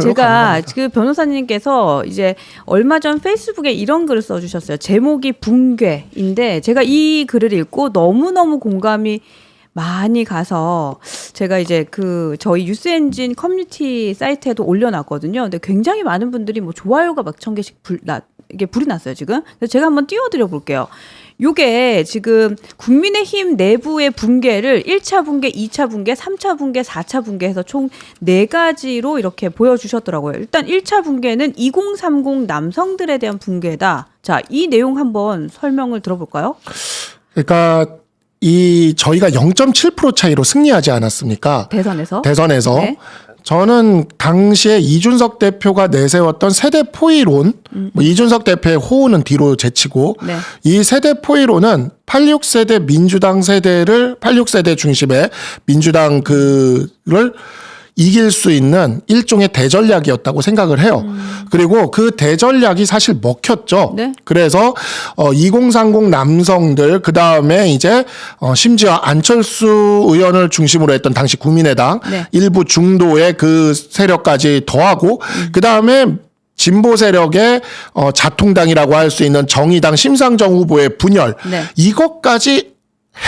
제가 그 변호사님께서 이제 얼마 전 페이스북에 이런 글을 써주셨어요. 제목이 붕괴인데 제가 이 글을 읽고 너무 너무 공감이 많이 가서 제가 이제 그 저희 뉴스엔진 커뮤니티 사이트에도 올려놨거든요. 근데 굉장히 많은 분들이 뭐 좋아요가 막 천 개씩 불, 나, 이게 불이 났어요 지금. 그래서 제가 한번 띄워드려 볼게요. 요게 지금 국민의힘 내부의 붕괴를 1차 붕괴, 2차 붕괴, 3차 붕괴, 4차 붕괴 해서 총 네 가지로 이렇게 보여주셨더라고요. 일단 1차 붕괴는 2030 남성들에 대한 붕괴다. 자, 이 내용 한번 설명을 들어볼까요? 그러니까 이 저희가 0.7% 차이로 승리하지 않았습니까? 대선에서. 대선에서 네. 저는 당시에 이준석 대표가 내세웠던 세대 포위론, 뭐 이준석 대표의 호우는 뒤로 제치고 네. 이 세대 포위론은 86세대 민주당 세대를 86세대 중심의 민주당 그를 이길 수 있는 일종의 대전략이었다고 생각을 해요. 그리고 그 대전략이 사실 먹혔죠. 네. 그래서 어 2030 남성들 그 다음에 이제 어 심지어 안철수 의원을 중심으로 했던 당시 국민의당 네. 일부 중도의 그 세력까지 더하고 그 다음에 진보 세력의 어 자통당이라고 할 수 있는 정의당 심상정 후보의 분열 네. 이것까지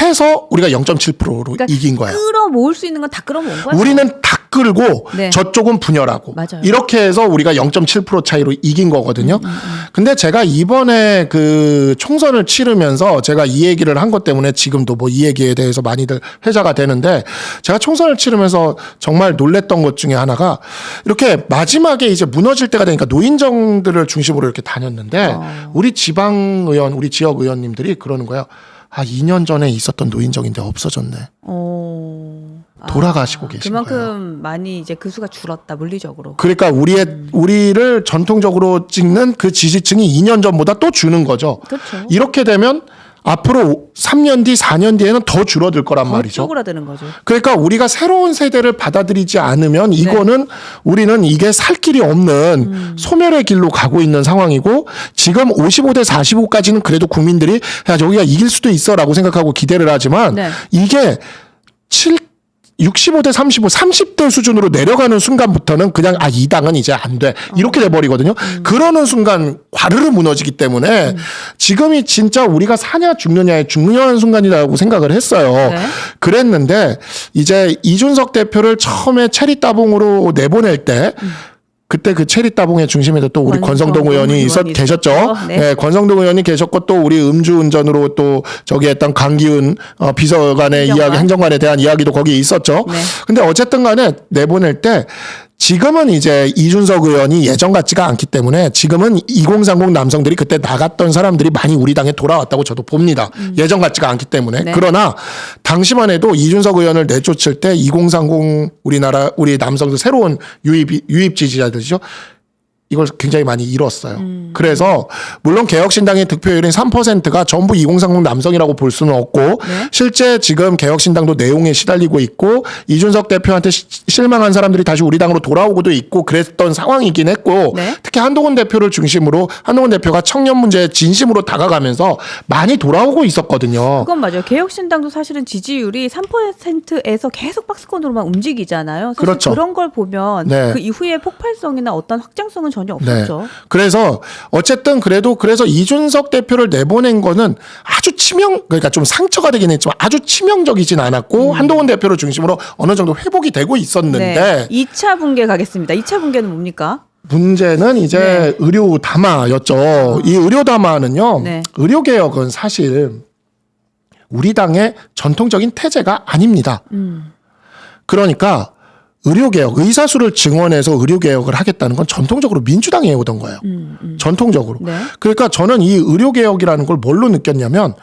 해서 우리가 0.7%로 그러니까 이긴 거예요. 끌어모을 수 있는 건 다 끌어모은 거죠. 우리는 다 끌고 네. 저쪽은 분열하고 맞아요. 이렇게 해서 우리가 0.7% 차이로 이긴 거거든요. 음, 근데 제가 이번에 그 총선을 치르면서 제가 이 얘기를 한 것 때문에 지금도 뭐 이 얘기에 대해서 많이들 회자가 되는데 제가 총선을 치르면서 정말 놀랬던 것 중에 하나가 이렇게 마지막에 이제 무너질 때가 되니까 노인정들을 중심으로 이렇게 다녔는데 어. 우리 지방 의원, 우리 지역 의원님들이 그러는 거예요. 아, 2년 전에 있었던 노인정인데 없어졌네. 어. 아, 돌아가시고 계신 그만큼 많이 이제 그 수가 줄었다 물리적으로. 그러니까 우리의 우리를 전통적으로 찍는 그 지지층이 2년 전보다 또 주는 거죠. 그렇죠. 이렇게 되면 앞으로 3년 뒤, 4년 뒤에는 더 줄어들 거란 더 말이죠. 쪼그라드는 거죠. 그러니까 우리가 새로운 세대를 받아들이지 네. 않으면 이거는 우리는 이게 살 길이 없는 음. 소멸의 길로 가고 있는 상황이고 지금 55대 45까지는 그래도 국민들이 야 저기가 이길 수도 있어라고 생각하고 기대를 하지만 네. 이게 7 65대 35, 30대 수준으로 내려가는 순간부터는 그냥 아 이 당은 이제 안 돼. 이렇게 돼 버리거든요. 음. 그러는 순간 과르르 무너지기 때문에 지금이 진짜 우리가 사냐 죽느냐의 중요한 순간이라고 생각을 했어요. 네. 그랬는데 이제 이준석 대표를 처음에 체리 따봉으로 내보낼 때 그때 그 체리 따봉의 중심에도 또 우리 권성동 권성동 의원이 있었 의원이 계셨죠. 네. 네, 권성동 의원이 계셨고 또 우리 음주운전으로 또 저기 했던 강기훈 어, 비서관의 행정관. 이야기 행정관에 대한 이야기도 거기에 있었죠. 네. 근데 어쨌든 간에 내보낼 때 지금은 이제 이준석 의원이 예전 같지가 않기 때문에 지금은 2030 남성들이 그때 나갔던 사람들이 많이 우리 당에 돌아왔다고 저도 봅니다. 예전 같지가 않기 때문에. 음. 네. 그러나 당시만 해도 이준석 의원을 내쫓을 때 2030 우리나라 우리 남성들 새로운 유입 유입 지지자들이죠. 이걸 굉장히 많이 잃었어요. 음. 그래서 물론 개혁신당의 득표율인 3%가 전부 2030 남성이라고 볼 수는 없고 네. 실제 지금 개혁신당도 내용에 시달리고 있고 이준석 대표한테 시- 실망한 사람들이 다시 우리 당으로 돌아오고도 있고 그랬던 상황이긴 했고 네. 특히 한동훈 대표를 중심으로 한동훈 대표가 청년 문제에 진심으로 다가가면서 많이 돌아오고 있었거든요. 그건 맞아요. 개혁신당도 사실은 지지율이 3%에서 계속 박스권으로만 움직이잖아요. 사실 그렇죠. 그런 걸 보면 네. 그 이후에 폭발성이나 어떤 확장성은 전혀 없었죠. 그래서 어쨌든 그래도 그래서 이준석 대표를 내보낸 거는 아주 치명 그러니까 좀 상처가 되긴 했지만 아주 치명적이진 않았고 한동훈 대표를 중심으로 어느 정도 회복이 되고 있었는데 네. 2차 붕괴 가겠습니다. 2차 붕괴는 뭡니까? 문제는 이제 네. 의료 담화였죠. 이 의료 담화는요. 네. 의료 개혁은 사실 우리 당의 전통적인 태제가 아닙니다. 음. 그러니까 의료 개혁, 의사수를 증원해서 의료 개혁을 하겠다는 건 전통적으로 민주당이 해오던 거예요. 음, 음. 전통적으로. 네. 그러니까 저는 이 의료 개혁이라는 걸 뭘로 느꼈냐면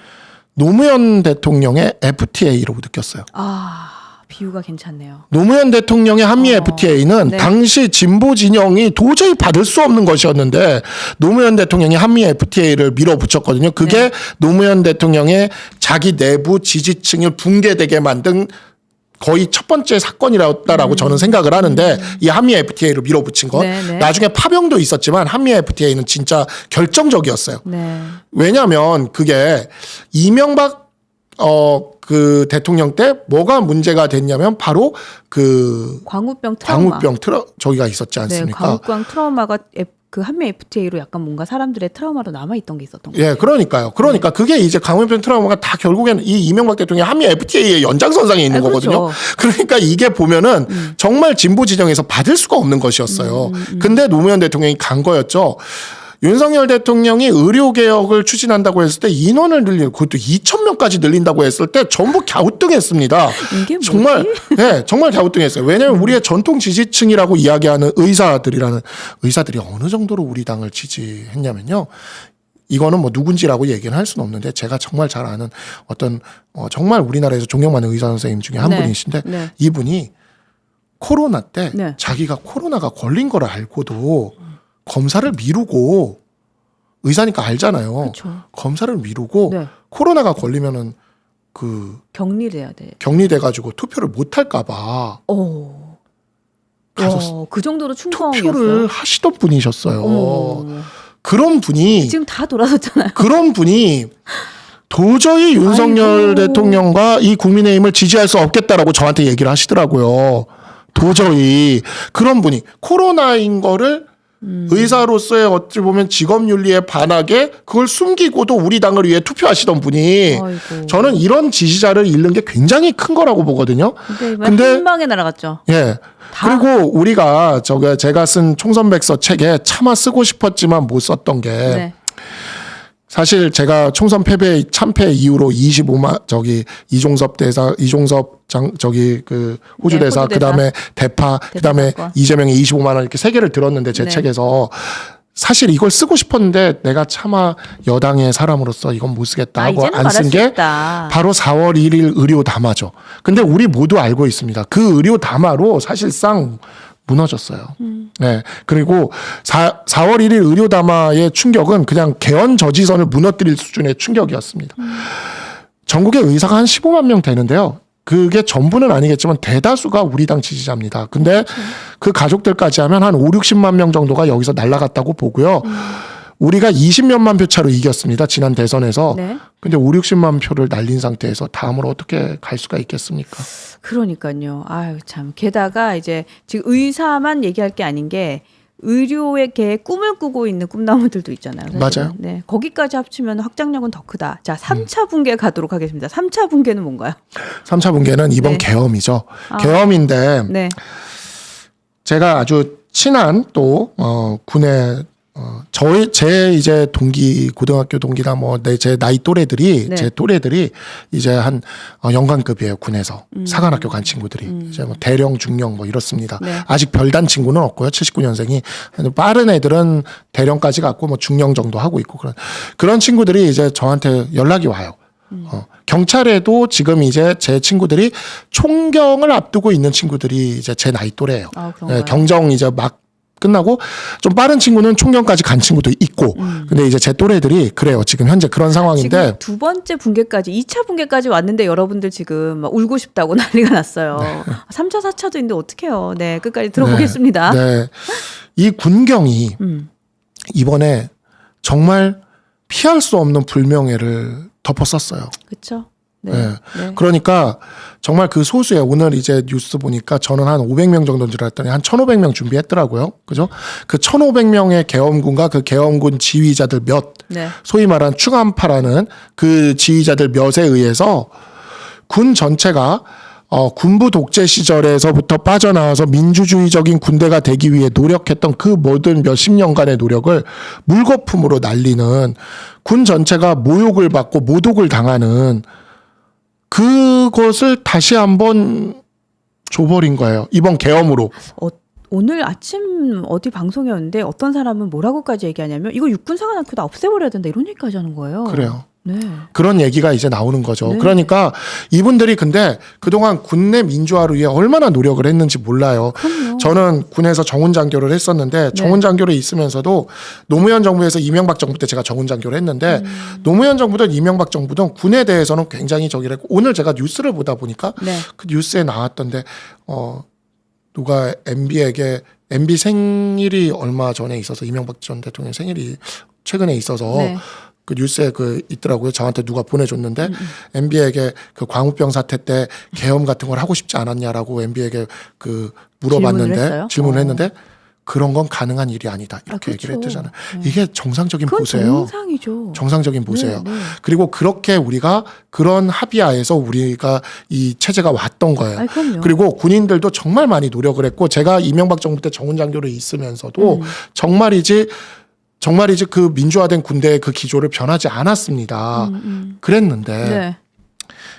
노무현 대통령의 FTA로 느꼈어요. 아, 비유가 괜찮네요. 노무현 대통령의 한미 어, FTA는 네. 당시 진보 진영이 도저히 받을 수 없는 것이었는데 노무현 대통령이 한미 FTA를 밀어붙였거든요. 그게 네. 노무현 대통령의 자기 내부 지지층을 붕괴되게 만든 거의 첫 번째 사건이었다라고 저는 생각을 하는데 이 한미 FTA를 밀어붙인 것. 음. 네, 네. 나중에 파병도 있었지만 한미 FTA는 진짜 결정적이었어요. 네. 왜냐하면 그게 이명박 어 그 대통령 때 뭐가 문제가 됐냐면 바로 그 광우병 트라우마. 광우병 트라 저기가 있었지 네, 않습니까? 광우병 트라우마가 F- 그 한미 FTA로 약간 뭔가 사람들의 트라우마로 남아 있던 게 있었던 거예요. 예, 그러니까요. 그러니까 그게 이제 강원병 트라우마가 다 결국에는 이 이명박 대통령이 한미 FTA의 연장선상에 있는 아, 그렇죠. 음. 거거든요. 그러니까 이게 보면은 정말 진보 지정에서 받을 수가 없는 것이었어요. 음, 근데 노무현 대통령이 간 거였죠. 윤석열 대통령이 의료 개혁을 추진한다고 했을 때 인원을 늘리고 그것도 2천 명까지 늘린다고 했을 때 전부 갸우뚱했습니다. 정말 예, 정말 갸우뚱했어요. 왜냐하면 우리의 전통 지지층이라고 이야기하는 의사들이라는 의사들이 어느 정도로 우리 당을 지지했냐면요. 이거는 뭐 누군지라고 얘기는 할 수는 없는데 제가 정말 잘 아는 어떤 어, 정말 우리나라에서 존경받는 의사 선생님 중에 한 네. 분이신데 네. 이분이 코로나 때 네. 자기가 코로나가 걸린 걸 알고도 검사를 미루고 의사니까 알잖아요. 그렇죠. 검사를 미루고 네. 코로나가 걸리면은 그 격리를 해야 돼. 격리돼 가지고 투표를 못 할까 봐 오. 가서 어, 그 정도로 투표를 충성이었어요. 하시던 분이셨어요. 어머. 그런 분이 지금 다 돌아섰잖아요. 그런 분이 도저히 윤석열 아이고. 대통령과 이 국민의힘을 지지할 수 없겠다라고 저한테 얘기를 하시더라고요. 도저히 그런 분이 코로나인 거를 음. 의사로서의 어찌 보면 직업 윤리에 반하게 그걸 숨기고도 우리 당을 위해 투표하시던 분이 아이고. 저는 이런 지지자를 잃는 게 굉장히 큰 거라고 보거든요. 근데 이번에 근데- 한 방에 날아갔죠. 예. 다- 그리고 우리가 저게 제가 쓴 총선백서 책에 차마 쓰고 싶었지만 못 썼던 게 네. 사실 제가 총선 패배 참패 이후로 25만 저기 이종섭 대사 이종섭 장 저기 그 호주 네, 대사 호주 그다음에 대파 그다음에 사건. 이재명의 25만 원 이렇게 세 개를 들었는데 제 네. 책에서 사실 이걸 쓰고 싶었는데 내가 차마 여당의 사람으로서 이건 못 쓰겠다 아, 하고 이제는 안 말할 쓴수 게. 바로 4월 1일 의료 담화죠. 근데 우리 모두 알고 있습니다. 그 의료 담화로 사실상 무너졌어요. 네. 그리고 4, 4월 1일 의료 담화의 충격은 그냥 개헌 저지선을 무너뜨릴 수준의 충격이었습니다. 전국의 의사가 한 15만 명 되는데요. 그게 전부는 아니겠지만 대다수가 우리 당 지지자입니다. 근데 그 가족들까지 하면 한 5, 60만 명 정도가 여기서 날라갔다고 보고요. 우리가 20몇만 표 차로 이겼습니다. 지난 대선에서. 네. 근데 5, 60만 표를 날린 상태에서 다음으로 어떻게 갈 수가 있겠습니까? 그러니까요. 아유 참. 게다가 이제 지금 의사만 얘기할 게 아닌 게 의료의 개 꿈을 꾸고 있는 꿈나무들도 있잖아요. 사실은. 맞아요. 네. 거기까지 합치면 확장력은 더 크다. 자, 3차 분계 가도록 하겠습니다. 3차 분계는 뭔가요? 3차 분계는 이번 네. 계엄이죠. 아. 계엄인데 네. 제가 아주 친한 또 어, 군의 어, 저희 제 이제 동기 고등학교 동기나 뭐 내 제 나이 또래들이 네. 제 또래들이 이제 한 어, 영관급이에요 군에서 음. 사관학교 간 친구들이 이제 뭐 대령 중령 뭐 이렇습니다. 네. 아직 별단 친구는 없고요. 79년생이 빠른 애들은 대령까지 갔고 뭐 중령 정도 하고 있고 그런 그런 친구들이 이제 저한테 연락이 와요. 음. 어, 경찰에도 지금 이제 제 친구들이 총경을 앞두고 있는 친구들이 이제 제 나이 또래예요. 아? 예, 경정 이제 막 끝나고 좀 빠른 친구는 총경까지 간 친구도 있고 근데 이제 제 또래들이 그래요 지금 현재 그런 상황인데 음. 지금 두 번째 분계까지, 2차 분계까지 왔는데 여러분들 지금 막 울고 싶다고 난리가 났어요. 3차, 4차도 있는데 어떡해요. 네, 끝까지 들어보겠습니다. 네. 이 군경이 음. 이번에 정말 피할 수 없는 불명예를 덮었었어요. 그렇죠. 네. 네. 네. 그러니까 정말 그 소수의 오늘 이제 뉴스 보니까 저는 한 500명 정도인 줄 알았더니 한 1,500명 준비했더라고요. 그죠? 그 1,500명의 계엄군과 그 계엄군 지휘자들 몇 네. 소위 말하는 충암파라는 그 지휘자들 몇에 의해서 군 전체가 어, 군부 독재 시절에서부터 빠져나와서 민주주의적인 군대가 되기 위해 노력했던 그 모든 몇십 년간의 노력을 물거품으로 날리는 군 전체가 모욕을 받고 모독을 당하는 그것을 다시 한번 줘버린 거예요. 이번 계엄으로. 어, 오늘 아침 어디 방송이었는데 어떤 사람은 뭐라고까지 얘기하냐면 이거 육군 사관학교 다 없애버려야 된다 이런 얘기까지 하는 거예요. 그래요. 네. 그런 얘기가 이제 나오는 거죠. 네. 그러니까 이분들이 근데 그동안 군내 민주화를 위해 얼마나 노력을 했는지 몰라요. 그럼요. 저는 군에서 정훈 장교를 했었는데 정훈 장교를 있으면서도 노무현 정부에서 이명박 정부 때 제가 정훈 장교를 했는데 노무현 정부든 이명박 정부든 군에 대해서는 굉장히 저기를 했고 오늘 제가 뉴스를 보다 보니까 네. 그 뉴스에 나왔던데 어 누가 MB에게 MB 생일이 얼마 전에 있어서 이명박 전 대통령 생일이 최근에 있어서 네. 그 뉴스에 그 있더라고요. 저한테 누가 보내줬는데 음, MB에게 그 광우병 사태 때 계엄 같은 걸 하고 싶지 않았냐라고 MB에게 그 물어봤는데 질문을? 질문을 어. 했는데 그런 건 가능한 일이 아니다 이렇게 아, 얘기를 그렇죠. 했잖아요. 이게 정상적인 보세요. 정상이죠. 정상적인 보세요. 네, 네. 그리고 그렇게 우리가 그런 합의하에서 우리가 이 체제가 왔던 거예요. 그럼요. 그리고 군인들도 정말 많이 노력을 했고 제가 이명박 정부 때 정훈 장교로 있으면서도 음. 정말이지 정말이지 그 민주화된 군대의 그 기조를 변하지 않았습니다. 음, 음. 그랬는데 네.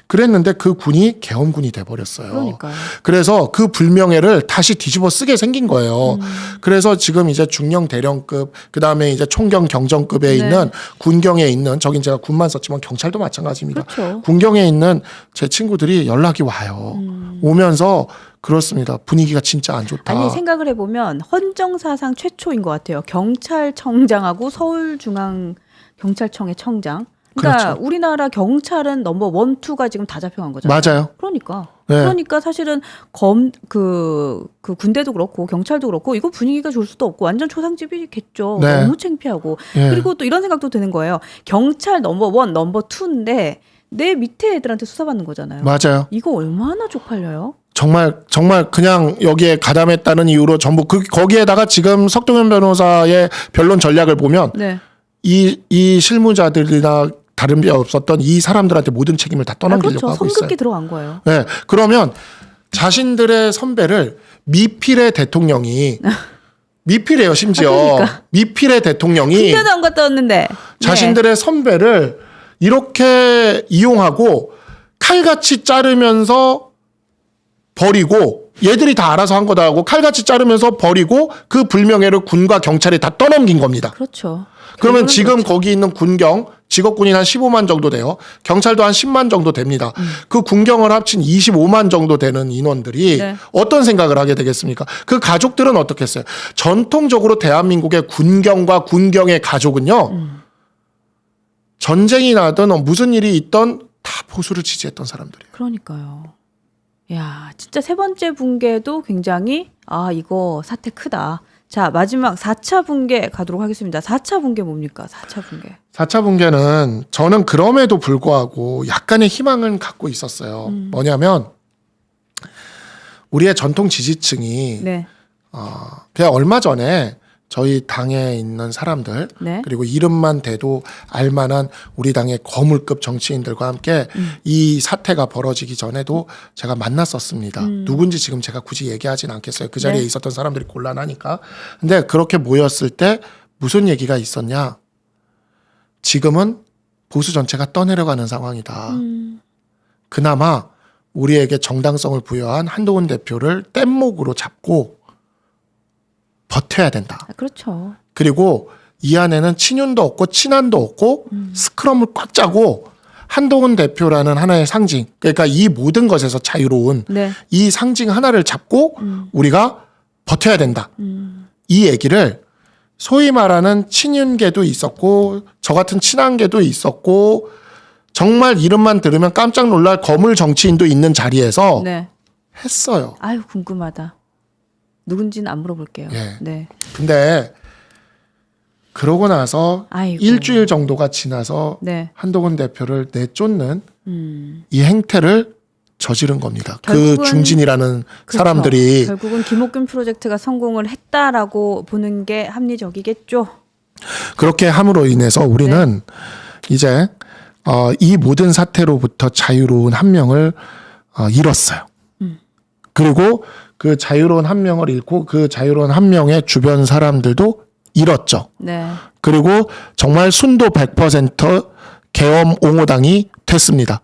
그랬는데 그 군이 계엄군이 돼 버렸어요. 그러니까요. 그래서 그 불명예를 다시 뒤집어 쓰게 생긴 거예요. 음. 그래서 지금 이제 중령 대령급, 그 다음에 이제 총경 경정급에 네. 있는 군경에 있는 저긴 제가 군만 썼지만 경찰도 마찬가지입니다. 그렇죠. 군경에 있는 제 친구들이 연락이 와요. 음. 오면서 그렇습니다. 분위기가 진짜 안 좋다. 아니 생각을 해보면 헌정사상 최초인 것 같아요. 경찰청장하고 서울중앙 경찰청의 청장. 그러니까 그렇죠. 우리나라 경찰은 넘버 원, 투가 지금 다 잡혀간 거잖아요. 맞아요. 그러니까. 네. 그러니까 사실은 검 그 그 군대도 그렇고 경찰도 그렇고 이거 분위기가 좋을 수도 없고 완전 초상집이겠죠. 네. 너무 창피하고 예. 그리고 또 이런 생각도 드는 거예요. 경찰 넘버 원, 넘버 투인데 내 밑에 애들한테 수사받는 거잖아요. 맞아요. 이거 얼마나 쪽팔려요? 정말 정말 그냥 여기에 가담했다는 이유로 전부 그 거기에다가 지금 석동현 변호사의 변론 전략을 보면 네. 이 이 실무자들이나 다른 비 없었던 이 사람들한테 모든 책임을 다 아, 떠넘기려고 그렇죠. 하고 있어요. 들어간 거예요. 네. 그러면 자신들의 선배를 미필의 대통령이 미필이에요, 심지어. 아, 그러니까. 미필의 대통령이 군대도 안 갔다 왔는데. 네. 자신들의 선배를 이렇게 이용하고 칼같이 자르면서 버리고 얘들이 다 알아서 한 거다 하고 칼같이 자르면서 버리고 그 불명예를 군과 경찰이 다 떠넘긴 겁니다. 그렇죠. 그러면 지금 그렇죠. 거기 있는 군경 직업군인 한 15만 정도 돼요. 경찰도 한 10만 정도 됩니다. 음. 그 군경을 합친 25만 정도 되는 인원들이 네. 어떤 생각을 하게 되겠습니까? 그 가족들은 어떻겠어요? 전통적으로 대한민국의 군경과 군경의 가족은요. 음. 전쟁이 나든 무슨 일이 있던 다 보수를 지지했던 사람들이에요. 그러니까요. 야, 진짜 세 번째 붕괴도 굉장히 아, 이거 사태 크다. 자, 마지막 4차 붕괴 가도록 하겠습니다. 4차 붕괴 뭡니까? 4차 붕괴. 4차 붕괴는 저는 그럼에도 불구하고 약간의 희망을 갖고 있었어요. 음. 뭐냐면 우리의 전통 지지층이 네. 어, 그냥 얼마 전에 저희 당에 있는 사람들 네. 그리고 이름만 대도 알만한 우리 당의 거물급 정치인들과 함께 음. 이 사태가 벌어지기 전에도 제가 만났었습니다. 음. 누군지 지금 제가 굳이 얘기하진 않겠어요. 그 자리에 네. 있었던 사람들이 곤란하니까. 근데 그렇게 모였을 때 무슨 얘기가 있었냐? 지금은 보수 전체가 떠내려가는 상황이다. 음. 그나마 우리에게 정당성을 부여한 한동훈 대표를 뗏목으로 잡고 버텨야 된다. 아, 그렇죠. 그리고 이 안에는 친윤도 없고 친한도 없고 음. 스크럼을 꽉 짜고 한동훈 대표라는 하나의 상징. 그러니까 이 모든 것에서 자유로운 네. 이 상징 하나를 잡고 음. 우리가 버텨야 된다. 음. 이 얘기를 소위 말하는 친윤계도 있었고 저 같은 친한계도 있었고 정말 이름만 들으면 깜짝 놀랄 거물 정치인도 있는 자리에서 네. 했어요. 아유, 궁금하다. 누군지는 안 물어볼게요. 예. 네. 근데 그러고 나서 아이고. 일주일 정도가 지나서 네. 한동훈 대표를 내쫓는 음. 이 행태를 저지른 겁니다. 그 중진이라는 그렇죠. 사람들이 결국은 김옥균 프로젝트가 성공을 했다라고 보는 게 합리적이겠죠. 그렇게 함으로 인해서 우리는 이제 어, 이 모든 사태로부터 자유로운 한 명을 어, 잃었어요. 그리고 그 자유로운 한 명을 잃고 그 자유로운 한 명의 주변 사람들도 잃었죠. 네. 그리고 정말 순도 100% 계엄 옹호당이 됐습니다.